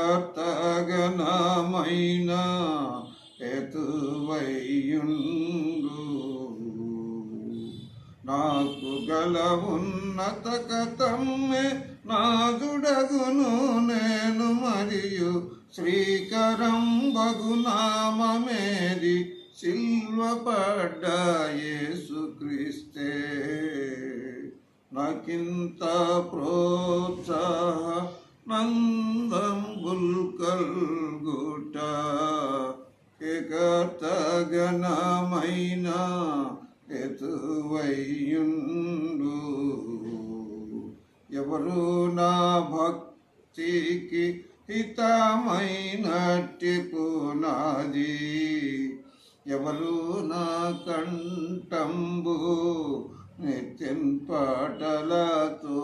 కర్తగణమైన ఎతువయ్యుండు నాకు గల ఉన్నత కథమ్మే నాదుడగును నేను మరియు శ్రీకరం బగునామేది సిల్వపడ్డ యేసుక్రీస్తే. నాకింత ప్రోత్సాహ నందము గుల్కల్గుట ఏకర్తగణమైన ఎతువయ్యుండు. ఎవరు నా భక్తికి హితమైనట్టి పునాది ఎవరు నా కంఠంబు నిత్యం పాటలతో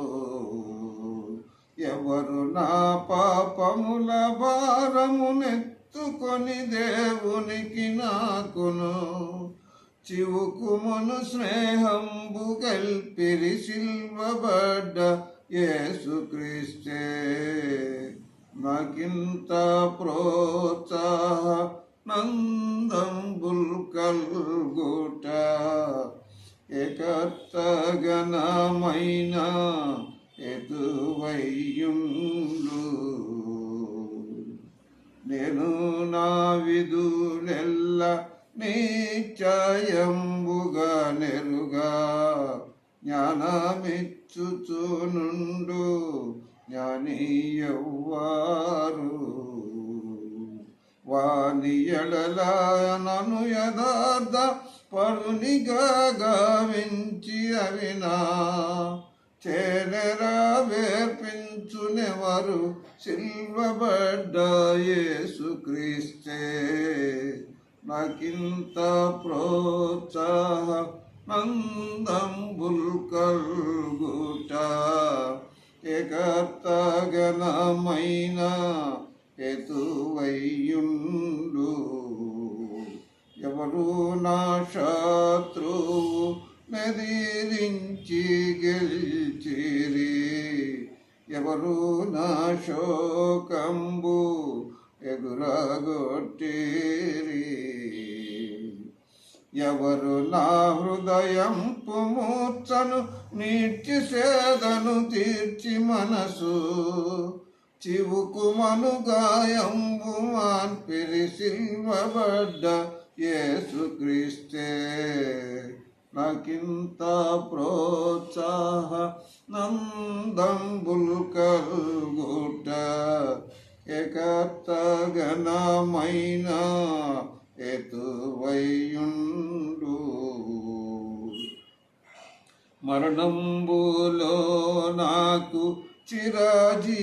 ఎవరు నా పాపముల భారమునెత్తుకొని దేవునికి నాకును. చివుకుమును స్నేహంబు కల్పిరి సిల్వబడ్డ యేసుక్రీస్తే. నాకింత ప్రోత్సాహ నందంబుల్ కల్గుట ఏకత్తగణమైన ఎదువయ్యుండు. నేను నా విధులెల్ల నిశ్చయంబుగా నెరుగా జ్ఞానమిచ్చుచునుండు జ్ఞానీయవ్వారు. వాని ఎడల నను యథార్థ పరునిగా గావించి అవినా చేనరా వేర్పించునెవరు సిల్వబడ్డాయేసుక్రీస్తే నాకింత ప్రోత్సాహ నందంబుల్ కల్గుట. ఏకర్తగణమైన హేతువయ్యుండు. ఎవరు నా శత్రువు నదిరించి గెలి ఎవరు నా శోకంబు ఎగురగొట్టేరి? ఎవరు నా హృదయం పుమూర్చను నీర్చి సేదను తీర్చి మనసు చివుకుమను గాయంబు మాన్ పిరిసిల్వబడ్డ యేసుక్రీస్తే. నాకింత ప్రోత్సాహ నందంబుల్ కల్గుట ఏకత్తగణమైన ఎతువయ్యుండు మరణంబులో నాకు చిరజీవమెవ్వారు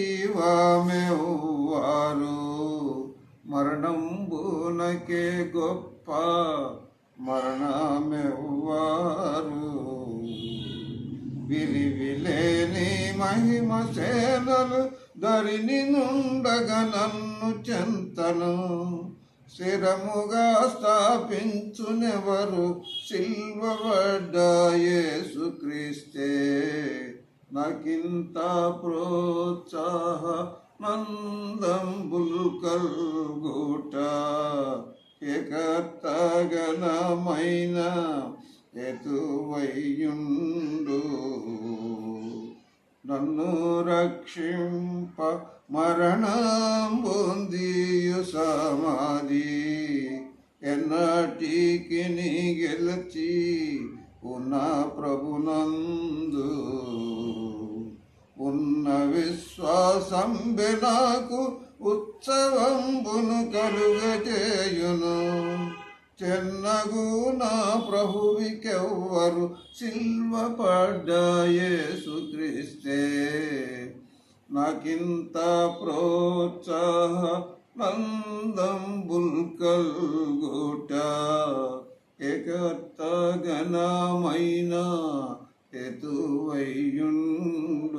మరణంబునకే గొప్ప మరణమెవ్వారు? విరివిలేని మహిమ సేనలు ధరిని నుండగా నన్ను చెంతను. స్థిరముగా స్థాపించునెవరు? సిల్వబడ్డ సుక్రీస్తే నాకింత ప్రోత్సాహ నందంబుల్ కల్గుట ఏకత్తగణమైన ఎతువయ్యుండు నన్ను రక్షింప మరణం పొందియు సమాధి. ఎన్నటికి నీ గెలిచి ఉన్న ప్రభునందు. ఉన్న విశ్వాసం నాకు ఉత్సవంబును కలుగజేయును. చెన్నగు నా ప్రభువికెవ్వరు సిల్వపడ్డ యేసుక్రీస్తే నాకింత ప్రోత్సాహ నందంబుల్ కల్గుట ఏకర్తగణమైన ఎతువయ్యుండ